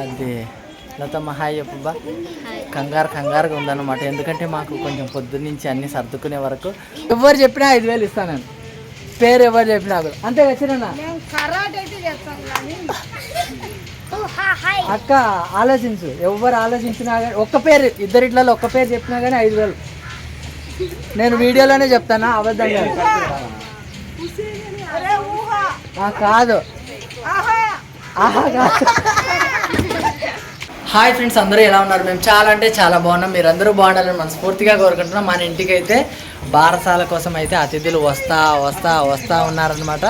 అది. లతమ్మ హాయ్ చెప్పు బా. కంగారు కంగారుగా ఉందన్నమాట. ఎందుకంటే మాకు కొంచెం పొద్దున్న నుంచి అన్ని సర్దుకునే వరకు ఎవరు చెప్పినా ఐదు వేలు ఇస్తాను పేరు ఎవరు చెప్పినా కూడా. అంతే వచ్చినా అక్క ఆలోచించు. ఎవరు ఆలోచించినా కానీ ఒక్క పేరు ఇద్దరిట్లలో ఒక్క పేరు చెప్పినా కానీ ఐదు వేలు. నేను వీడియోలోనే చెప్తానా? అబద్ధం కాదు అరే ఊహ ఆ, కాదు. ఆహా. ఆహా కాదు. హాయ్ ఫ్రెండ్స్ అందరూ ఎలా ఉన్నారు? మేము చాలా అంటే చాలా బాగున్నాం. మీరు అందరూ బాగుండాలని మనస్ఫూర్తిగా కోరుకుంటున్నాం. మన ఇంటికి అయితే బారసాల కోసం అయితే అతిథులు వస్తా వస్తా వస్తా ఉన్నారనమాట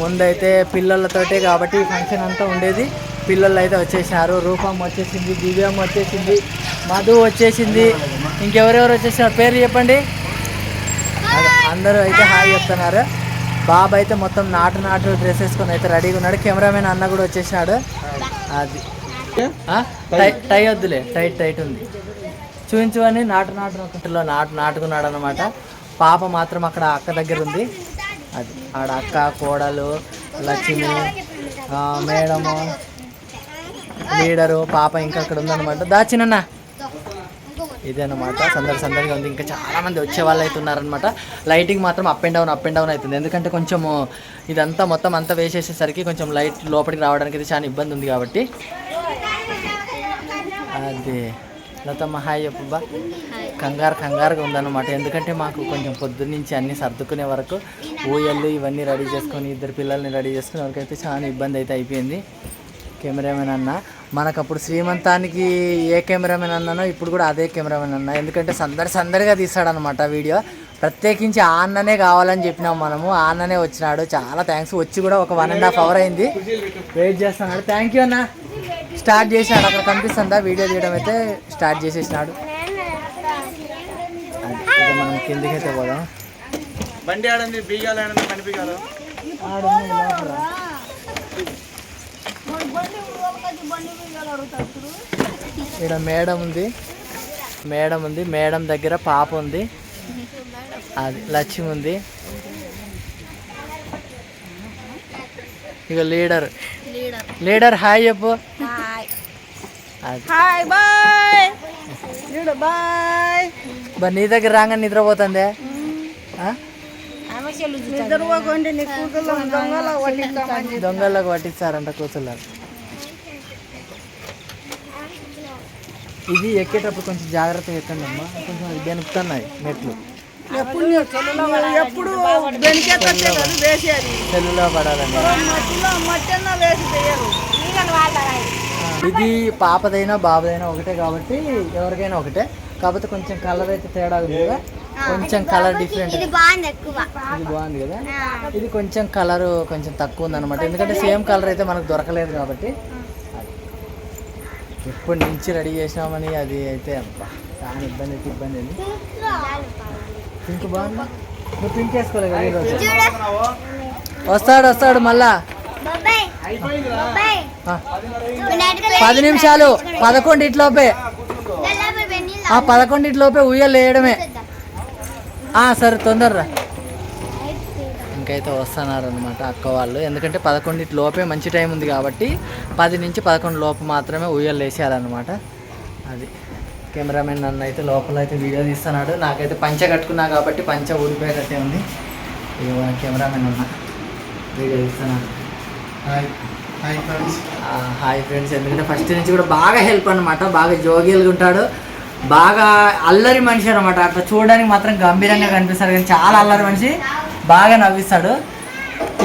ముందైతే పిల్లలతోటే కాబట్టి ఫంక్షన్ అంతా ఉండేది. పిల్లలు అయితే వచ్చేసారు రూపం వచ్చేసింది దివ్యం వచ్చేసింది మధు వచ్చేసింది. ఇంకెవరెవరు వచ్చేసారు పేరు చెప్పండి. అందరూ అయితే హాయ్ చెప్తున్నారు. బాబు అయితే మొత్తం నాటు నాటు డ్రెస్ వేసుకొని అయితే రెడీగా ఉన్నాడు. కెమెరామెన్ అన్న కూడా వచ్చేసాడు అది. టై టై వద్దులే టైట్ టైట్ ఉంది. చూపించు అని నాటు నాటు ఒకటిలో నాటు నాటుకున్నాడు అనమాట పాప మాత్రం అక్కడ అక్క దగ్గర ఉంది. అది ఆడ అక్క కోడలు లక్ష్మి మేడము లీడరు పాప ఇంకా అక్కడ ఉందన్నమాట. దాచినన్నా ఇదేనమాట సందడి సందడిగా ఉంది. ఇంకా చాలామంది వచ్చే వాళ్ళు అయితే ఉన్నారనమాట లైటింగ్ మాత్రం up and down up and down అవుతుంది. ఎందుకంటే కొంచెం ఇదంతా మొత్తం అంతా వేసేసేసరికి కొంచెం లైట్ లోపలికి రావడానికి అయితే చాలా ఇబ్బంది ఉంది కాబట్టి. అది. లతమ్మ హాయ్ చెప్పు కంగారు కంగారుగా ఉందన్నమాట. ఎందుకంటే మాకు కొంచెం పొద్దున్న నుంచి అన్ని సర్దుకునే వరకు ఊయళ్ళు ఇవన్నీ రెడీ చేసుకొని ఇద్దరు పిల్లల్ని రెడీ చేసుకునే వరకు అయితే చాలా ఇబ్బంది అయితే అయిపోయింది. కెమెరామెన్ అన్న. మనకు అప్పుడు శ్రీమంతానికి ఏ కెమెరామెన్ అన్నానో ఇప్పుడు కూడా అదే కెమెరామెన్ అన్న. ఎందుకంటే సందడి సందడిగా తీస్తాడనమాట వీడియో. ప్రత్యేకించి ఆ అన్ననే కావాలని చెప్పినాం మనము. ఆ అన్ననే వచ్చినాడు. చాలా థ్యాంక్స్ వచ్చి కూడా ఒక వన్ అండ్ హాఫ్ అవర్ అయింది. వెయిట్ చేస్తున్నాడు. థ్యాంక్ యూ అన్న. స్టార్ట్ చేసినాడు అక్కడ కనిపిస్తుందా? వీడియో తీయడం అయితే స్టార్ట్ చేసేసినాడు. మనం పోదాం. బండి ఆడండి బియ్యాలు ఆడండి కనిపించాలి? ఇక్కడ మేడం ఉంది. మేడం ఉంది. మేడం దగ్గర పాప ఉంది. అది లక్ష్మి ఉంది. ఇక లీడర్. లీడర్. హాయ్ చెప్పు. హాయ్. బాయ్. బాయ్. బా నీ దగ్గర రాగానే నిద్రపోతుందే? ఆ? నిద్ర పోకండి నీ కూతురు దొంగల వడ్డిస్తామని దొంగలకు పట్టించారంట కూతుళ్ళకు ఇది ఎక్కేటప్పుడు కొంచెం జాగ్రత్తగా ఎక్కండి అమ్మా కొంచెం అది బెనుకుతున్నాయి మెట్లు ఎప్పుడు వేసేది. సెల్లులో పడాలండి ఇది పాపదైనా బాబుదైనా ఒకటే కాబట్టి ఎవరికైనా ఒకటే. కాకపోతే కొంచెం కలర్ అయితే తేడా ఉంది కదా. కొంచెం కలర్ డిఫరెంట్. ఇది బాగుంది ఎక్కువ. బాగుంది కదా. ఇది కొంచెం కలర్ కొంచెం తక్కువ ఉంది అనమాట ఎందుకంటే సేమ్ కలర్ అయితే మనకు దొరకలేదు కాబట్టి. ఎప్పటి నుంచి రెడీ చేసినామని అది అయితే అబ్బా చాలా ఇబ్బంది అయితే ఇబ్బంది అండి. పింక్ బాగుంది? నువ్వు పింక్ వేసుకోలేదు ఈరోజు వస్తాడు వస్తాడు మళ్ళా. పది నిమిషాలు పదకొండిట్లోపే ఆ పదకొండిట్లోపే ఉయ్యలు వేయడమే. సరే తొందర్రా. ఇంకైతే వస్తున్నారు అనమాట అక్క వాళ్ళు. ఎందుకంటే పదకొండిటి లోపే మంచి టైం ఉంది కాబట్టి పది నుంచి పదకొండు లోపు మాత్రమే ఉయ్యలు వేసేయాలన్నమాట అది. కెమెరామెన్ నన్ను అయితే లోపల అయితే వీడియో తీస్తున్నాడు. నాకైతే పంచ కట్టుకున్నా కాబట్టి పంచ ఊడిపోయేటట్టే ఉంది. మన కెమెరామెన్ అన్న వీడియో తీస్తున్నాడు. Hi. Hi friends. Hi friends. ఎందుకంటే ఫస్ట్ నుంచి కూడా బాగా హెల్ప్ అనమాట బాగా జోగియలుగా ఉంటాడు. బాగా అల్లరి మనిషి అనమాట అట్లా చూడడానికి మాత్రం గంభీరంగా కనిపిస్తాడు. కానీ చాలా అల్లరి మనిషి. బాగా నవ్విస్తాడు.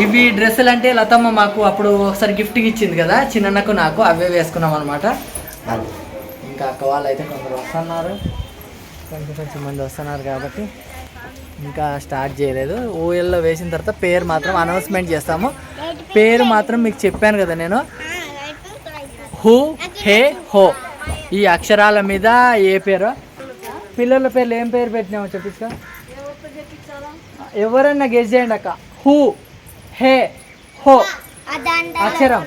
ఇవి డ్రెస్సులు అంటే లతమ్మ మాకు అప్పుడు ఒకసారి గిఫ్ట్కి ఇచ్చింది కదా చిన్నకు నాకు అవే వేసుకున్నాం అనమాట ఇంకా అక్క వాళ్ళు అయితే కొందరు వస్తున్నారు. కొంచెం కొంచెం మంది వస్తున్నారు కాబట్టి ఇంకా స్టార్ట్ చేయలేదు. ఊయల్లో వేసిన తర్వాత పేరు మాత్రం అనౌన్స్మెంట్ చేస్తాము. పేరు మాత్రం మీకు చెప్పాను కదా నేను. హూ హే హో. ఈ అక్షరాల మీద ఏ పేరు? పిల్లల పేర్లు ఏం పేరు పెట్టినామో చెప్పిస్తా ఎవరన్నా గెస్ చేయండి అక్క. హూ హే హో అక్షరం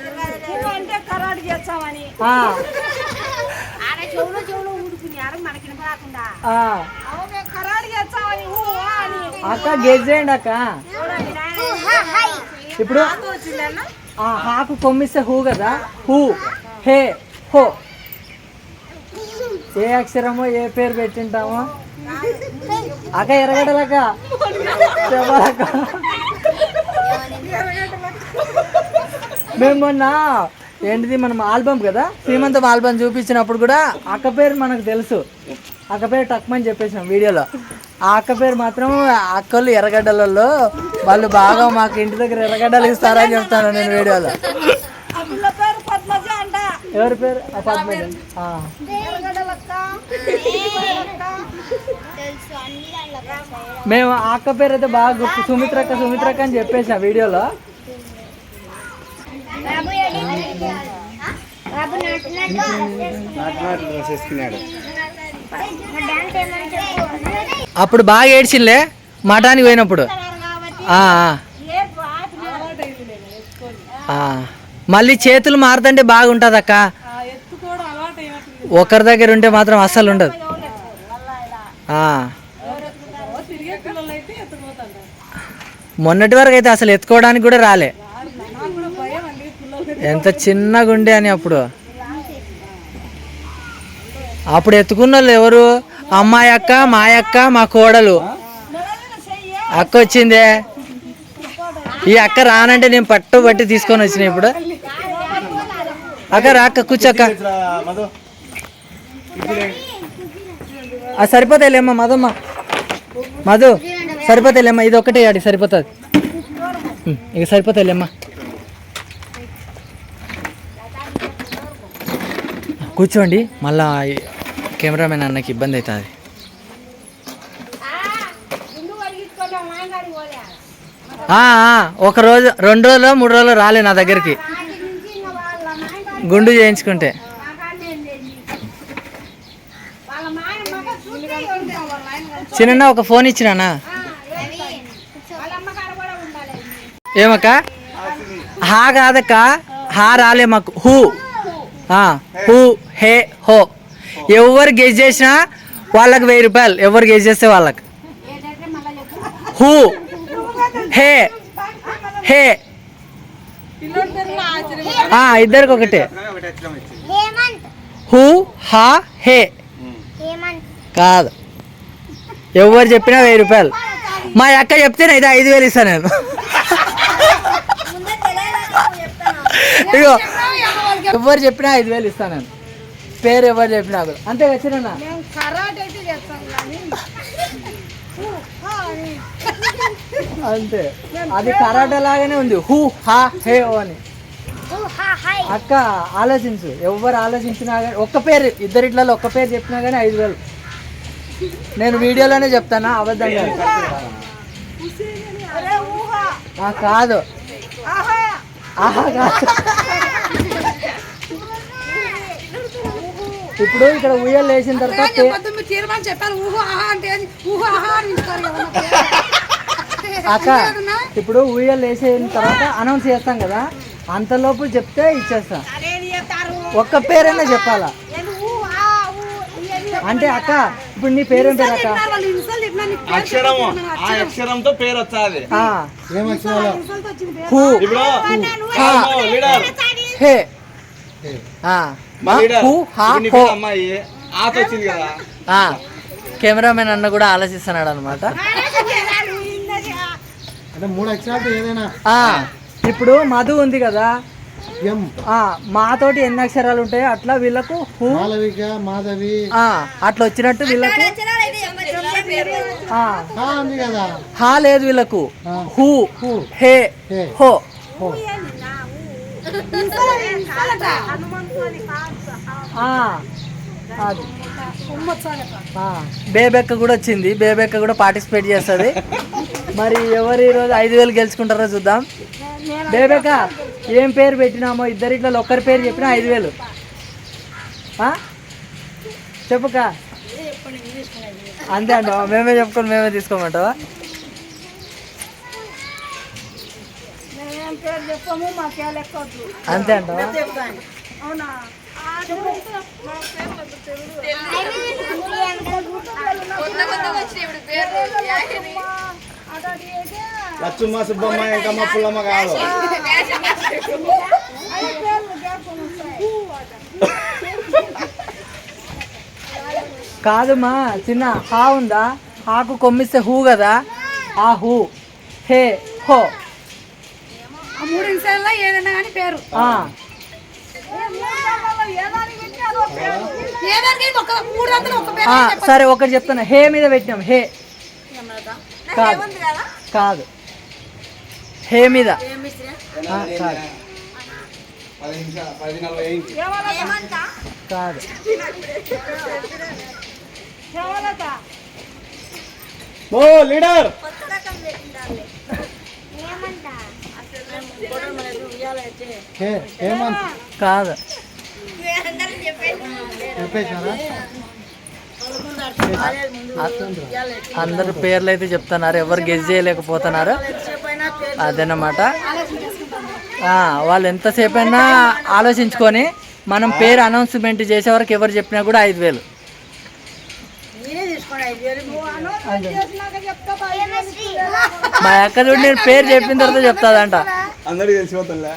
అక్క గెస్ చేయండి అక్క. ఇప్పుడు ఆ హాకు కొమ్మిస్తే హూ కదా? హూ హే హో. ఏ అక్షరమో ఏ పేరు పెట్టింటామో? అక్క ఎరగడలక చెప్పాలక్క. మేము మొన్న ఏంటిది మనం ఆల్బమ్ కదా శ్రీమంతం ఆల్బమ్ చూపించినప్పుడు కూడా అక్క పేరు మనకు తెలుసు. అక్క పేరు టక్మని చెప్పేసినాం వీడియోలో. ఆ అక్క పేరు మాత్రం అక్కలు ఎర్రగడ్డలలో వాళ్ళు బాగా మాకు ఇంటి దగ్గర ఎర్రగడ్డలు ఇస్తారని చెప్తాను నేను వీడియోలో. ఎవరి పేరు? పద్మజ. ఆ. ఎర్రగడ్డలక్క తెలుసు అన్ని దాంట్లో కలిసాయి. మేము ఆ అక్క పేరు అయితే బాగా గుర్తు. సుమిత్రక్క సుమిత్రక్క అని చెప్పేసిన వీడియోలో. బాబు ఏడి? బాబు నాటు నాటు వేసుకున్నాడు డాన్స్ ఏమని చెప్పు అప్పుడు బాగా ఏడ్చిందిలే మఠానికి పోయినప్పుడు. ఆ, ఆ. ఆ. మళ్ళీ చేతులు మారుతుంటే బాగుంటుంది అక్క ఒకరి దగ్గర ఉంటే మాత్రం అస్సలు ఉండదు ఆ. తిరిగే పిల్లలు అయితే ఎత్తుకుపోతారు మొన్నటి వరకు అయితే అసలు ఎత్తుకోవడానికి కూడా రాలే. ఎంత చిన్నగా ఉండే అని అప్పుడు. అప్పుడు ఎత్తుకున్న వాళ్ళు ఎవరు? అమ్మాయి అక్క మా అక్క మా కోడలు. అక్క వచ్చిందే. ఈ అక్క రానంటే నేను పట్టు పట్టి తీసుకొని వచ్చిన ఇప్పుడు. అక్క రా అక్క కూర్చోక్క సరిపోతాయిలేమ్మా మధమ్మ మధు. సరిపోతాయిలేమ్మా ఇది ఒకటే ఆడి సరిపోతుంది. ఇక సరిపోతాయిలేమ్మా కూర్చోండి మళ్ళా కెమెరామెన్ అన్నకి ఇబ్బంది అవుతుంది. ఒక రోజు రెండు రోజులు మూడు రోజులు రాలే నా దగ్గరికి. గుండు చేయించుకుంటే. చిన్న ఒక ఫోన్ ఇచ్చినానా? ఏమక్క? హా కాదక్క హా రాలే మాకు. హూ. హూ హే హో ఎవరు గెజ్ చేసినా వాళ్ళకి వెయ్యి రూపాయలు. ఎవరు గెజ్ చేస్తే వాళ్ళకి. హూ. హే. హే. ఇద్దరికి ఒకటే. ఒకటి హూ హా హే. కాదు. ఎవరు చెప్పినా వెయ్యి రూపాయలు. మా అక్క చెప్తే ఇది ఐదు వేలు ఇస్తాను నేను. ఇగో ఎవరు చెప్పినా ఐదు వేలు ఇస్తాను నేను. పేరు ఎవరు చెప్పినా కూడా. అంతే కానీ. అంతే. అది కరాటే లాగానే ఉంది. హూ హా హే ఓ అని. అక్క ఆలోచించు. ఎవరు ఆలోచించినా కానీ ఒక్క పేరు ఇద్దరిట్లలో ఒక్క పేరు చెప్పినా కానీ ఐదు వేలు. నేను వీడియోలోనే చెప్తానా? అబద్ధం కాదు. అరే ఊహ. ఆ, కాదు ఆహా ఆహా కాదు. ఇప్పుడు ఇక్కడ ఉయ్యలు వేసిన తర్వాత తీర్మానం చెప్పారు ఊహ ఆహా అంటే? ఊహ ఆహా అని. అక్క ఇప్పుడు ఉయ్యలు వేసిన తర్వాత అనౌన్స్ చేస్తాం కదా. అంతలోపు చెప్తే ఇచ్చేస్తా. ఒక్క పేరైనా చెప్పాలా? అంటే అక్క ఇప్పుడు నీ పేరేం పేరు అక్క? అక్షరము ఆ అక్షరంతో పేరు వచ్చాది ఇప్పుడు లీడర్ హే అమ్మాయి. ఆత వచ్చింది కదా. ఆ, కెమెరామెన్ అన్న కూడా ఆలోచిస్తున్నాడు అనమాట ఇప్పుడు మధు ఉంది కదా. ఎం. ఆ, మాతోటి ఎన్ని అక్షరాలు ఉంటాయో అట్లా వీళ్ళకు మాధవి. ఆ, అట్లా వచ్చినట్టు వీళ్ళకు హా లేదు వీళ్ళకు. హూ. హూ. హే. బేబెక్క కూడా వచ్చింది. బేబెక్క కూడా పార్టిసిపేట్ చేస్తుంది. మరి ఎవరు ఈరోజు ఐదు వేలు గెలుచుకుంటారో చూద్దాం. బేబెక్క ఏం పేరు పెట్టినామో? ఇద్దరిట్లో ఒక్కరి పేరు చెప్పినా ఐదు వేలు? చెప్పుక. అంతే అంటావా? మేమే చెప్పుకొని మేమే తీసుకోమంటావా? అంతే అంటావా? లచ్చుమ్మ సుబ్బమ్మ ఎంకమ్మ పుల్లమ్మ కాదు. కాదమ్మా చిన్న హా ఉందా? హాకు కొమ్మిస్తే హూ కదా? ఆ హూ. హే హో. ఆ మూడు నిమిషాల్లో ఏదైనా కానీ పేరు. ఆ, ఏదానికి ఒక మూడు వందలు ఒక పేరు ఆ, సరే ఒకటి చెప్తాను హే మీద పెట్టినాం. హే. కాదు. కాదు? హే మీద. ఆ, కాదు. పది నిమిషాలు పది నలభై అయింది. కాదు. Oh leader. కాదు. అందరు పేర్లు అయితే చెప్తున్నారు ఎవరు గెస్ చేయలేకపోతున్నారు. అదేనమాట ఆ, వాళ్ళు ఎంతసేపు అయినా ఆలోచించుకొని మనం పేరు అనౌన్స్మెంట్ చేసే వరకు ఎవరు చెప్పినా కూడా ఐదు వేలు. మా అక్క చూడు నేను పేరు చెప్పిన తర్వాత చెప్తాదంట. అందరికి తెలిసిపోతుందా